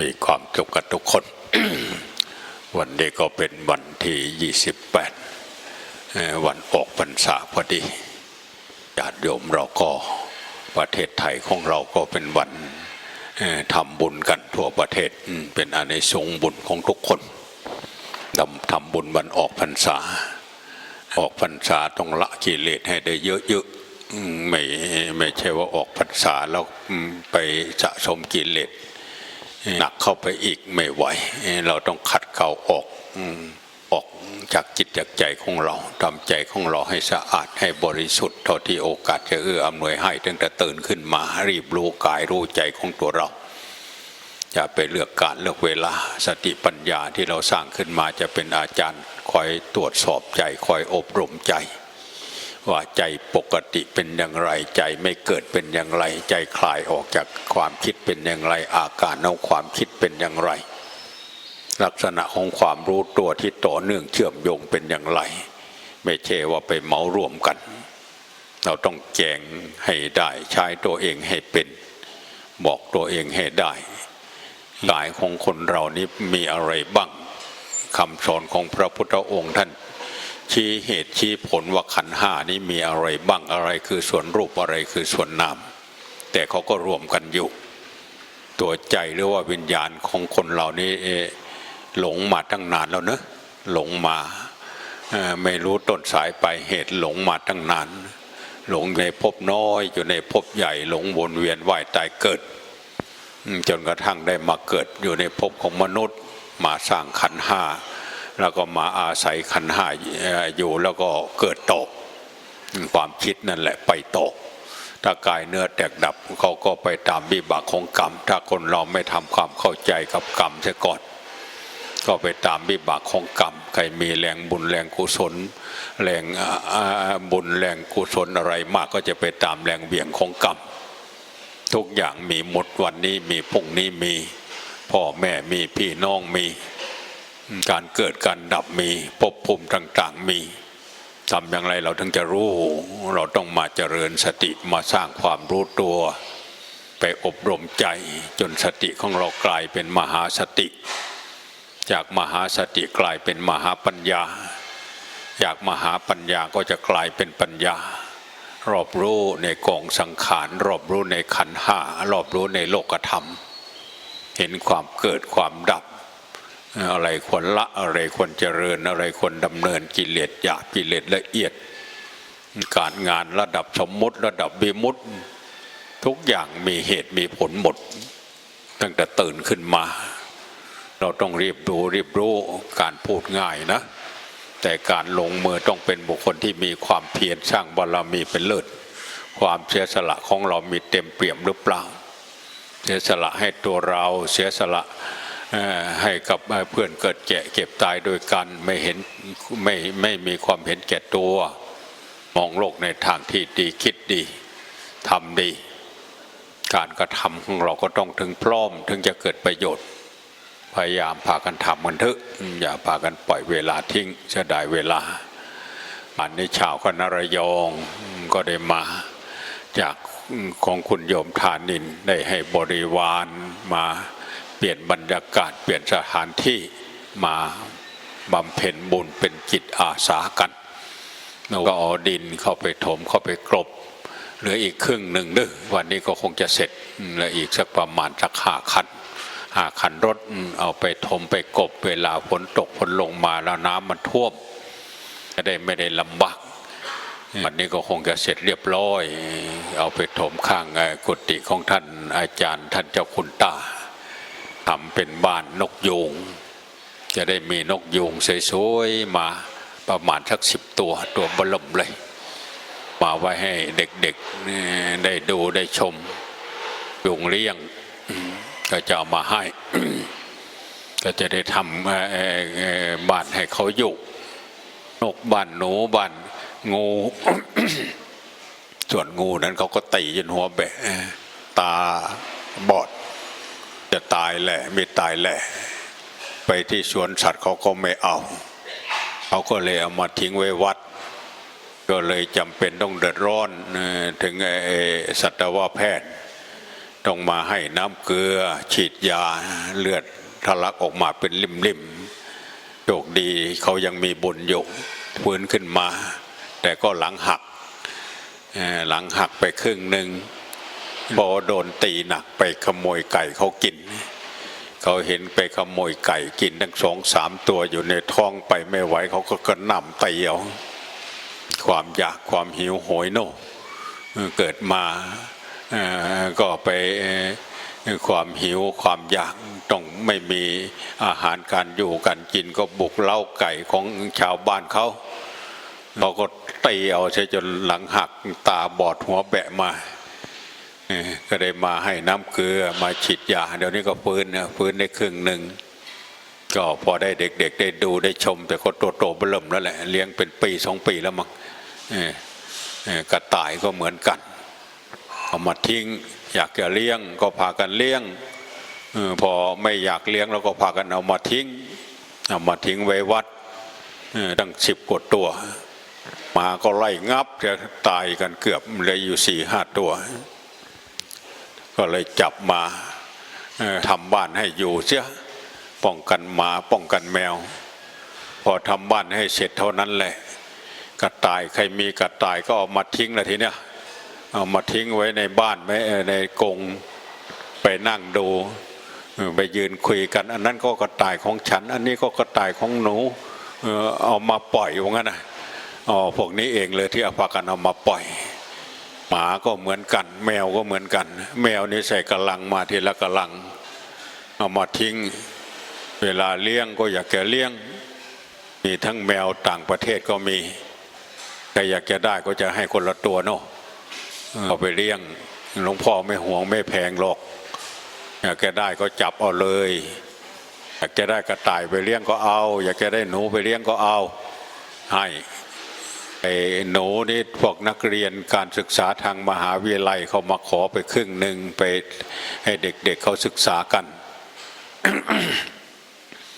มีความสุขกับทุกคน วันนี้ก็เป็นวันที่ 28 วันออกพรรษาพอดีญาติโยมเราก็ประเทศไทยของเราก็เป็นวันทำบุญกันทั่วประเทศเป็นอานิสงส์บุญของทุกคนทำทำบุญวันออกพรรษา ออกพรรษาต้องละกิเลสให้ได้เยอะๆไม่ไม่ใช่ว่าออกพรรษาแล้วไปสะสมกิเลส หนักเข้าไปอีกไม่ไหว เราต้องขัดเกลาออกอออกจากจิตจากใจของเราทำใจของเราให้สะอาดให้บริสุทธิ์เท่าที่โอกาสจะเอื้ออำนวยให้ตั้งแต่ตื่นขึ้นมารีบรู้กายรู้ใจของตัวเราอย่าไปเลือกการเลือกเวลาสติปัญญาที่เราสร้างขึ้นมาจะเป็นอาจารย์คอยตรวจสอบใจคอยอบรมใจ ว่าใจปกติเป็นอย่างไรใจไม่เกิดเป็นอย่างไร ใจคลายออกจากความคิดเป็นอย่างไร อาการของความคิดเป็นอย่างไร ลักษณะของความรู้ตัวที่ต่อเนื่องเชื่อมโยงเป็นอย่างไร ไม่ใช่ว่าไปเหมารวมกัน เราต้องแจงให้ได้ใช้ตัวเองให้เป็น บอกตัวเองให้ได้กายของคนเรานี้มีอะไรบ้างคำสอนของพระพุทธองค์ท่าน ชี้เหตุชี้ผลว่าขันห้านี้มีอะไรบ้างอะไรคือส่วนรูปอะไรคือส่วนนามแต่เขาก็รวมกันอยู่ ตัวใจหรือว่าวิญญาณของคนเหล่านี้หลงมาตั้งนานแล้วเนอะหลงมาไม่รู้ต้นสายปลายเหตุหลงมาตั้งนาน หลงในภพน้อยอยู่ในภพใหญ่หลงวนเวียนว่ายตายเกิด จนกระทั่งได้มาเกิดอยู่ในภพของมนุษย์มาสร้างขันห้า แล้วก็มาอาศัยขันห้าอยู่แล้วก็เกิดตก ความคิดนั่นแหละไปตก ถ้ากายเนื้อแตกดับเขาก็ไปตามวิบากของกรรม ถ้าคนเราไม่ทำความเข้าใจกับกรรมเสียก่อน ก็ไปตามวิบากของกรรม ใครมีแรงบุญแรงกุศล แรงบุญแรงกุศลอะไรมากก็จะไปตามแรงเบี่ยงของกรรม ทุกอย่างมีหมดวันนี้มีพรุ่งนี้มี พ่อแม่มีพี่น้องมี การเกิดการดับมีภพภูมิต่าง ๆมีทำอย่างไรเราถึงจะรู้ เราต้องมาเจริญสติมาสร้างความรู้ตัว ไปอบรมใจจนสติของเรากลายเป็นมหาสติ จากมหาสติกลายเป็นมหาปัญญา จากมหาปัญญาก็จะกลายเป็นปัญญา รอบรู้ในกองสังขาร รอบรู้ในขันห้ารอบรู้ในโลกธรรม เห็นความเกิดความดับ อะไรควรละอะไรควรเจริญอะไรควรดำเนินกิเลสหยาบกิเลสละเอียด การงานระดับสมมุติระดับบิมุติทุกอย่างมีเหตุมีผลหมด ตั้งแต่ตื่นขึ้นมา เราต้องรีบดูรีบรู้การพูดง่ายนะ แต่การลงมือต้องเป็นบุคคลที่มีความเพียรสร้างบารมีเป็นเลิศความเสียสละของเรามีเต็มเปี่ยมหรือเปล่า เสียสละให้ตัวเราเสียสละ ให้กับเพื่อนเกิดแก่เก็บตายโดยกันไม่เห็นไม่ไม่มีความเห็นแก่ตัว มองโลกในทางที่ดีคิดดีทำดี การกระทำของเราก็ต้องถึงพร้อมถึงจะเกิดประโยชน์ พยายามพากันทำมันเถอะอย่าพากันปล่อยเวลาทิ้งเสียดายเวลาอันนี้ชาวคณะระยองก็ได้มาจากของคุณโยมทานินได้ให้บริวารมา เปลี่ยนบรรยากาศเปลี่ยนสถานที่มาบำเพ็ญบุญเป็นจิตอาสากันแล้วก็เอาดินเข้าไปถมเข้าไปกลบเหลืออีกครึ่งหนึ่งเด้อวันนี้ก็คงจะเสร็จเหลืออีกสักประมาณสักห้าคันห้าคันรถเอาไปถมไปกบเวลาฝนตกฝนลงมาแล้วน้ำมันท่วมจะได้ไม่ได้ลำบากวันนี้ก็คงจะเสร็จเรียบร้อย เอาไปถมข้างกุฏิของท่านอาจารย์ท่านเจ้าคุณตา ทำเป็นบ้านนกยูงจะได้มีนกยูงสวยๆมาประมาณสักสิบตัวตัวบลมเลยมาไว้ให้เด็กๆได้ดูได้ชมยุงเลี้ยงก็จะามาให้ ก็จะได้ทำบ้านให้เขาอยู่นกบ้านหนูบ้านงู ส่วนงูนั้นเขาก็ตีจนหัวแบะตาบอด จะตายแหละไม่ตายแหละ ไปที่สวนสัตว์เขาก็ไม่เอา เขาก็เลยเอามาทิ้งไว้วัด ก็เลยจำเป็นต้องเดือดร้อนถึงไอ้สัตวแพทย์ ต้องมาให้น้ำเกลือฉีดยาเลือดทะลักออกมาเป็นริมๆโชคดีเขายังมีบุญอยู่ฟื้นขึ้นมา แต่ก็หลังหักหลังหักไปครึ่งหนึ่ง พอโดนตีหนักไปขโมยไก่เขากิน เขาเห็นไปขโมยไก่กินทั้งสองสามตัวอยู่ในท้องไปไม่ไหวเขาก็กระหน่ำตีเอาความอยากความหิวโหยโน่เกิดมาก็ไปความหิวความอยากต้องไม่มีอาหารการอยู่การกินก็บุกเล้าไก่ของชาวบ้านเขาเราก็ตีเอาใช้จนหลังหักตาบอดหัวแบะมา ก็ได้มาให้น้ำเกลือมาฉีดยา เดี๋ยวนี้ก็ฟื้นนะฟื้นได้ครึ่งหนึ่งก็พอได้เด็ก ๆ ได้ดูได้ชม แต่ก็โตโตเบิ่มแล้วแหละเลี้ยงเป็นปีสองปีแล้วมั้งกระต่ายก็เหมือนกันเอามาทิ้ง อยากจะเลี้ยงก็พากันเลี้ยงอพอไม่อยากเลี้ยงเราก็พากันเอามาทิ้ง เอามาทิ้งไว้วัดตั้งสิบกว่าตัวมาก็ไล่งับจะตายกันเกือบเลยอยู่สี่ห้าตัว ก็เลยจับมาทำบ้านให้อยู่เสียป้องกันหมาป้องกันแมว พอทำบ้านให้เสร็จเท่านั้นแหละกระต่ายใครมีกระต่ายก็เอามาทิ้งละทีเนี้ยเอามาทิ้งไว้ในบ้านไว้ในกรงไปนั่งดูไปยืนคุยกัน อันนั้นก็กระต่ายของฉัน อันนี้ก็กระต่ายของหนูเออเอามาปล่อยว่างั้นนะอ๋อพวกนี้เองเลยที่เอาพากันเอามาปล่อย หมาก็เหมือนกัน แมวก็เหมือนกัน แมวนี่ใส่กระลังมาทีละกระลัง เอามาทิ้ง เวลาเลี้ยงก็อยากแกเลี้ยง มีทั้งแมวต่างประเทศก็มีใครอยากจะได้ก็จะให้คนละตัวเนาะเอาไปเลี้ยงหลวงพ่อไม่ห่วงไม่แพงหรอก อยากจะได้ก็จับเอาเลย อยากจะได้กระต่ายไปเลี้ยงก็เอา อยากจะได้หนูไปเลี้ยงก็เอา ให้ หนูนี่พวกนักเรียนการศึกษาทางมหาวิทยาลัยเขามาขอไปครึ่งหนึ่งไปให้เด็กๆเเขาศึกษากัน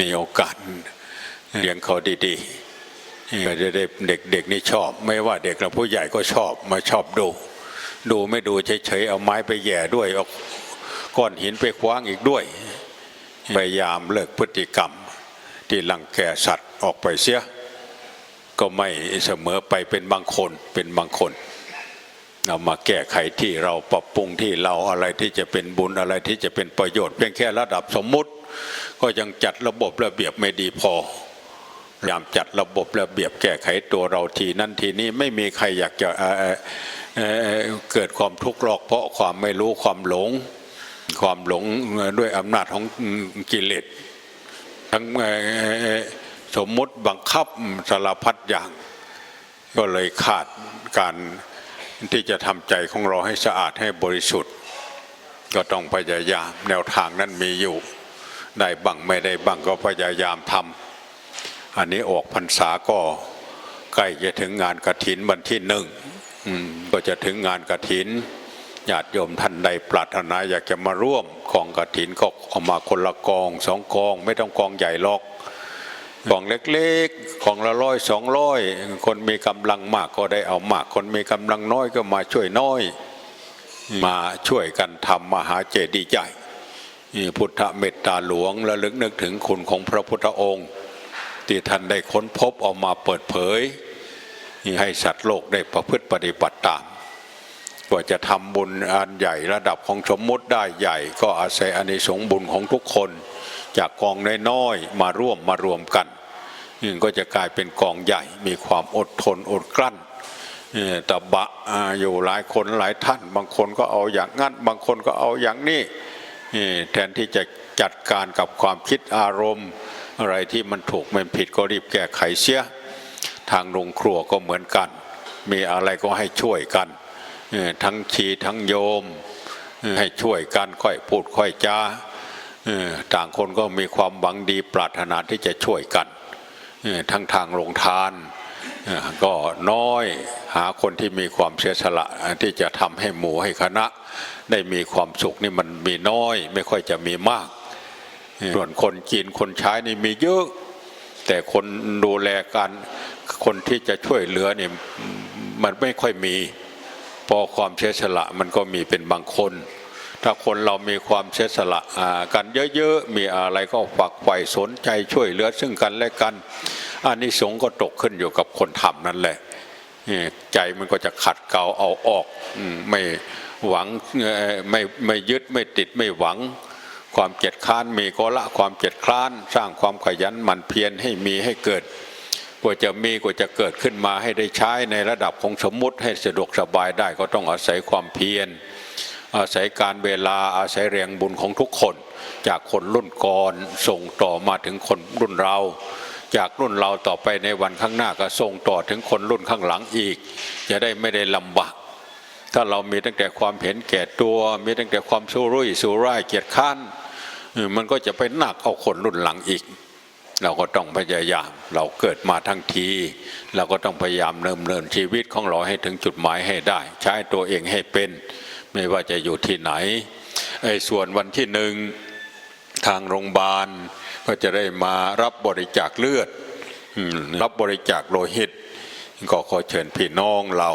มีโอกาสเลี้ยงเขาดีๆก็จะได้เด็กๆนี่ชอบ ไม่ว่าเด็กและผู้ใหญ่ก็ชอบมาชอบดู ดูไม่ดูเฉยๆเอาไม้ไปแย่ด้วยเอาก้อนหินไปคว้างอีกด้วยพยายามเลิกพฤติกรรม ที่ลังแกสัตว์ออกไปเสีย ก็ไม่เสมอไปเป็นบางคนเป็นบางคนเอามาแก้ไขที่เราปรับปรุงที่เราอะไรที่จะเป็นบุญอะไรที่จะเป็นประโยชน์ เพียงแค่ระดับสมมุติ ก็ยังจัดระบบระเบียบไม่ดีพอพยายามจัดระบบระเบียบแก้ไขตัวเราทีนั่นทีนี้ไม่มีใครอยากจะเเเเกิดความทุกข์หรอกเพราะความไม่รู้ความหลง ความหลงด้วยอำนาจของกิเลสทั้งเสมมุติบังคับสารพัดอย่าง ก็เลยขาดการที่จะทำใจของเราให้สะอาดให้บริสุทธิ์ ก็ต้องพยายามแนวทางนั้นมีอยู่ ได้บังไม่ได้บังก็พยายามทำอันนี้ออกพรรษาก็ใกล้จะถึงงานกระถินวันที่หนึ่งก็จะถึงงานกระถินญาติโยมท่านใดปรารถนาอยากจะมาร่วมกองกระถินก็เอามาคนละกองสองกอง ไม่ต้องกองใหญ่หรอก กล่องเล็กๆ ของละร้อยสองร้อยคนมีกำลังมากก็ได้เอามาก คนมีกำลังน้อยก็มาช่วยน้อย มาช่วยกันทำมหาเจดีย์ใหญ่พุทธเมตตาหลวงระลึกนึกถึงคุณของพระพุทธองค์ ที่ท่านได้ค้นพบออกมาเปิดเผย ให้สัตว์โลกได้ประพฤติปฏิบัติตามกว่าจะทำบุญอันใหญ่ระดับของสมมุติได้ใหญ่ ก็อาศัยอานิสงส์บุญของทุกคน จากกองน้อยๆมาร่วมมารวมกันนี่ก็จะกลายเป็นกองใหญ่มีความอดทนอดกลั้นเอ่อตะบะอยู่หลายคนหลายท่าน บางคนก็เอาอย่างนั้น บางคนก็เอาอย่างนี้แทนที่จะจัดการกับความคิดอารมณ์ อะไรที่มันถูกมันผิดก็รีบแก้ไขเสีย ทางโรงครัวก็เหมือนกัน มีอะไรก็ให้ช่วยกัน ทั้งชีทั้งโยมให้ช่วยกันค่อยพูดค่อยจา ต่างคนก็มีความหวังดีปรารถนาที่จะช่วยกันทั้งทางโรงทานก็น้อยหาคนที่มีความเสียสละที่จะทำให้หมู่ให้คณะ ได้มีความสุขนี่มันมีน้อย ไม่ค่อยจะมีมาก ส่วนคนจีนคนใช้นี่มีเยอะ แต่คนดูแลการคนที่จะช่วยเหลือนี่มันไม่ค่อยมี พอความเสียสละมันก็มีเป็นบางคน ถ้าคนเรามีความเสียสละกันเยอะๆ มีอะไรก็ฝักใฝ่สนใจช่วยเหลือซึ่งกันและกันอันนี้สงส์ก็ตกขึ้นอยู่กับคนทำนั่นแหละใจมันก็จะขัดเกลาเอาออกไม่หวังไม่ไม่ยึดไม่ติดไม่หวัง ความเกียจค้านมีก็ละความเกียจคร้าน สร้างความขยันหมั่นเพียรให้มีให้เกิดกว่าจะมีกว่าจะเกิดขึ้นมาให้ได้ใช้ในระดับของสมมุติให้สะดวกสบายได้ก็ต้องอาศัยความเพียร อาศัยการเวลาอาศัยแรงบุญของทุกคน จากคนรุ่นก่อนส่งต่อมาถึงคนรุ่นเรา จากรุ่นเราต่อไปในวันข้างหน้าก็ส่งต่อถึงคนรุ่นข้างหลังอีก จะได้ไม่ได้ลำบากถ้าเรามีตั้งแต่ความเห็นแก่ตัว มีตั้งแต่ความสู้รุ่ยสู้ร่ายเกียจข้านมันก็จะไปหนักเอาคนรุ่นหลังอีก เราก็ต้องพยายาม เราเกิดมาทั้งที เราก็ต้องพยายามเนิมเนินชีวิตของเราให้ถึงจุดหมายให้ได้ ใช้ตัวเองให้เป็น ไม่ว่าจะอยู่ที่ไหนไอ้ส่วนวันที่หนึ่งทางโรงพยาบาล ก็จะได้มารับบริจาคเลือดรับบริจาคโลหิต ก็ขอเชิญพี่น้องเรา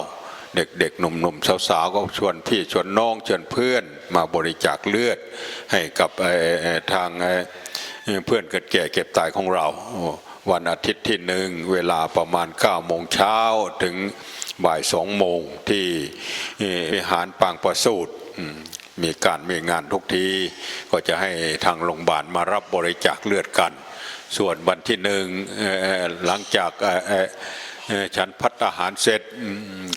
เด็กๆหนุ่มๆสาวๆก็ชวนพี่ชวนน้องชวนเพื่อนมาบริจาคเลือดให้กับเอ่อเอ่อทางเพื่อนเกิดแก่เก็บตายของเรา วันอาทิตย์ที่หนึ่งเวลาประมาณ9โมงเช้าถึง บ่ายสองโมงที่วิหารปางประสูตรมีการมีงานทุกทีก็จะให้ทางโรงพยาบาลมารับบริจาคเลือดกัน ส่วนวันที่หนึ่งหลังจากฉันพัตตาหารเสร็จ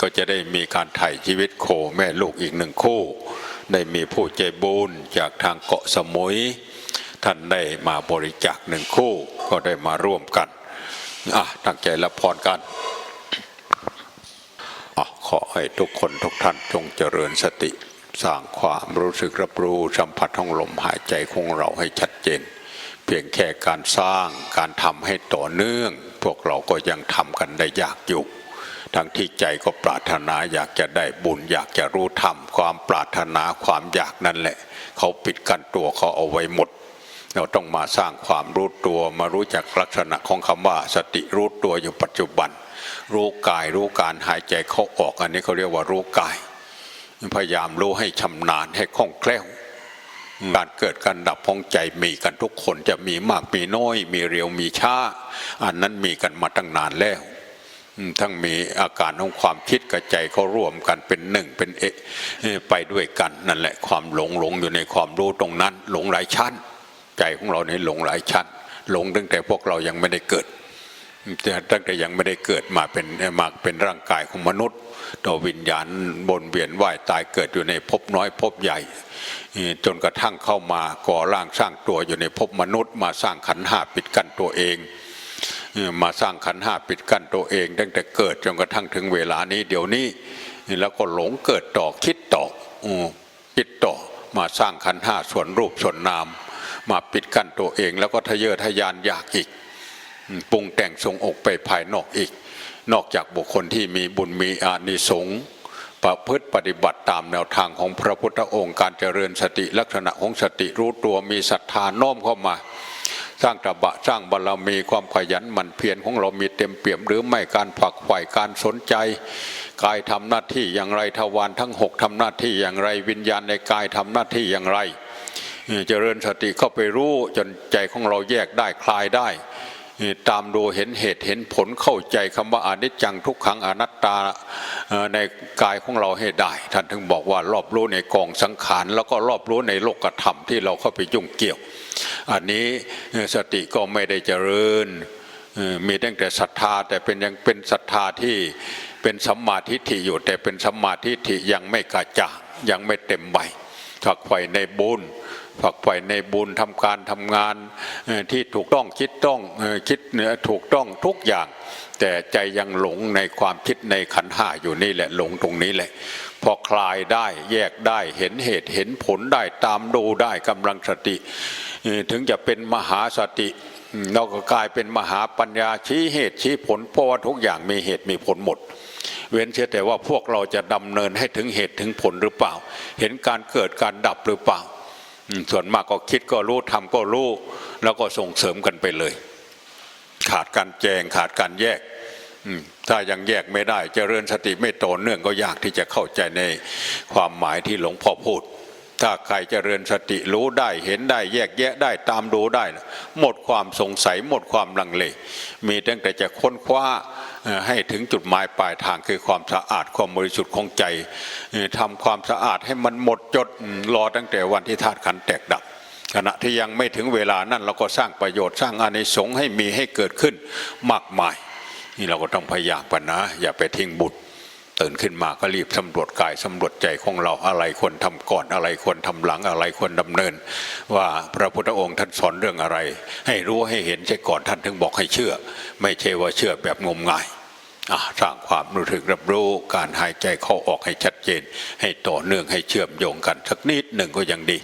ก็จะได้มีการถ่ายชีวิตโคแม่ลูกอีกหนึ่งคู่ ได้มีผู้ใจบุญจากทางเกาะสมุย ท่านได้มาบริจาคหนึ่งคู่ก็ได้มาร่วมกันอะตั้งใจรับพรกัน อขอให้ทุกคนทุกท่านจงเจริญสติ สร้างความรู้สึกรับรู้สัมผัสของลมหายใจของเราให้ชัดเจน เพียงแค่การสร้างการทำให้ต่อเนื่อง พวกเราก็ยังทำกันได้ยากอยู่ทั้งที่ใจก็ปรารถนาอยากจะได้บุญอยากจะรู้ธรรมความปรารถนาความอยากนั่นแหละ เขาปิดกั้นตัวเขาเอาไว้หมด เราต้องมาสร้างความรู้ตัวมารู้จักลักษณะของคำว่า สติรู้ตัวอยู่ปัจจุบัน รู้กายรู้การหายใจเข้าออก อันนี้เขาเรียกว่ารู้กาย พยายามรู้ให้ชำนาญให้คล่องแคล่วการเกิดการดับของใจมีกันทุกคนจะมีมากมีน้อย มีเร็วมีช้า อันนั้นมีกันมาตั้งนานแล้วทั้งมีอาการของความคิดกับใจเขาร่วมกันเป็นหนึ่งเป็นเอไปด้วยกันนั่นแหละความหลงหลงอยู่ในความรู้ตรงนั้น หลงหลายชั้น ใจของเราเนี่ยหลงหลายชั้น หลงตั้งแต่พวกเรายังไม่ได้เกิด ต่ตั้งแต่ยังไม่ได้เกิดมาเป็นมาเป็นร่างกายของมนุษย์ตัววิญญาณบนเวียนว่ายตายเกิดอยู่ในภพน้อยภพใหญ่ จนกระทั่งเข้ามาก่อร่างสร้างตัวอยู่ในภพมนุษย์ มาสร้างขันห้าปิดกั้นตัวเองมาสร้างขันห้าปิดกั้นตัวเองตั้งแต่เกิดจนกระทั่งถึงเวลานี้เดี๋ยวนี้แล้วก็หลงเกิดต่อคิดต่อคิดต่อมาสร้างขันห้าส่วนรูปส่วนนาม มาปิดกั้นตัวเองแล้วก็ทะเยอทะยานอยากอีก ปรุงแต่งทรงอกไปภายนอกอีก นอกจากบุคคลที่มีบุญมีอานิสงส์ประพฤติปฏิบัติตามแนวทางของพระพุทธองค์การเจริญสติลักษณะของสติรู้ตัวมีศรัทธาน้อมเข้ามา สร้างตบะสร้างบารรมีความขยันหมั่นเพียรของเรามีเต็มเปี่ยม หรือไม่การฝักใฝ่การสนใจ กายทำหน้าที่อย่างไรทวารทั้งหกทำหน้าที่อย่างไรวิญญาณในกายทำหน้าที่อย่างไร เจริญสติเข้าไปรู้จนใจของเราแยกได้คลายได้ ตามดูเห็นเหตุเห็นผลเข้าใจคำว่าอนิจจังทุกขังอนัตตาในกายของเราให้ได้ ท่านถึงบอกว่ารอบรู้ในกองสังขารแล้วก็รอบรู้ในโลกธรรมที่เราเข้าไปยุ่งเกี่ยว อันนี้สติก็ไม่ได้เจริญมีตั้งแต่ศรัทธาแต่เป็นยังเป็นศรัทธาที่เป็นสัมมาทิฏฐิอยู่แต่เป็นสัมมาทิฏฐิยังไม่กระจ่างยังไม่เต็มใบฝักใฝ่ในบุญ ฝักใฝ่ในบุญทำการทำงานที่ถูกต้องคิดต้องคิดเนื้อถูกต้องทุกอย่าง แต่ใจยังหลงในความคิดในขันห้าอยู่นี่แหละหลงตรงนี้แหละ พอคลายได้แยกได้เห็นเหตุเห็นผลได้ตามดูได้กำลังสติ ถึงจะเป็นมหาสติเราก็กลายเป็นมหาปัญญาชี้เหตุชี้ผลเพราะว่าทุกอย่างมีเหตุมีผลหมด เว้นเสียแต่ว่าพวกเราจะดำเนินให้ถึงเหตุถึงผลหรือเปล่า เห็นการเกิดการดับหรือเปล่า ส่วนมากก็คิดก็รู้ทำก็รู้ แล้วก็ส่งเสริมกันไปเลย ขาดการแจงขาดการแยกถ้ายังแยกไม่ได้เจริญสติไม่ต่อเนื่องก็ยากที่จะเข้าใจในความหมายที่หลวงพ่อพูด ถ้าใครเจริญสติรู้ได้เห็นได้แยกแยะได้ตามดูได้ หมดความสงสัยหมดความลังเล มีตั้งแต่จะค้นคว้า ให้ถึงจุดหมายปลายทางคือความสะอาดความบริสุทธิ์ของใจเอ่อทำความสะอาดให้มันหมดจดรอตั้งแต่วันที่ธาตุขันแตกดับขณะที่ยังไม่ถึงเวลานั้นเราก็สร้างประโยชน์สร้างอานิสงส์ให้มีให้เกิดขึ้นมากมาย นี่เราก็ต้องพยายามกันนะ อย่าไปทิ้งบุตรตื่นขึ้นมาก็รีบสำรวจกายสำรวจใจของเราอะไรควรทำก่อนอะไรควรทำหลังอะไรควรดำเนิน ว่าพระพุทธองค์ท่านสอนเรื่องอะไร ให้รู้ให้เห็นใช่ก่อนท่านถึงบอกให้เชื่อ ไม่ใช่ว่าเชื่อแบบงมงาย สร้างความรู้ถึกรับรู้การหายใจเข้าออกให้ชัดเจน ให้ต่อเนื่องให้เชื่อมโยงกันสักนิดหนึ่งก็ยังดี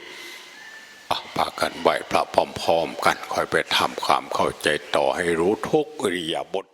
ปากันไหวพระพร้อมๆกันคอยไปทำความเข้าใจต่อให้รู้ทุกอริยาบท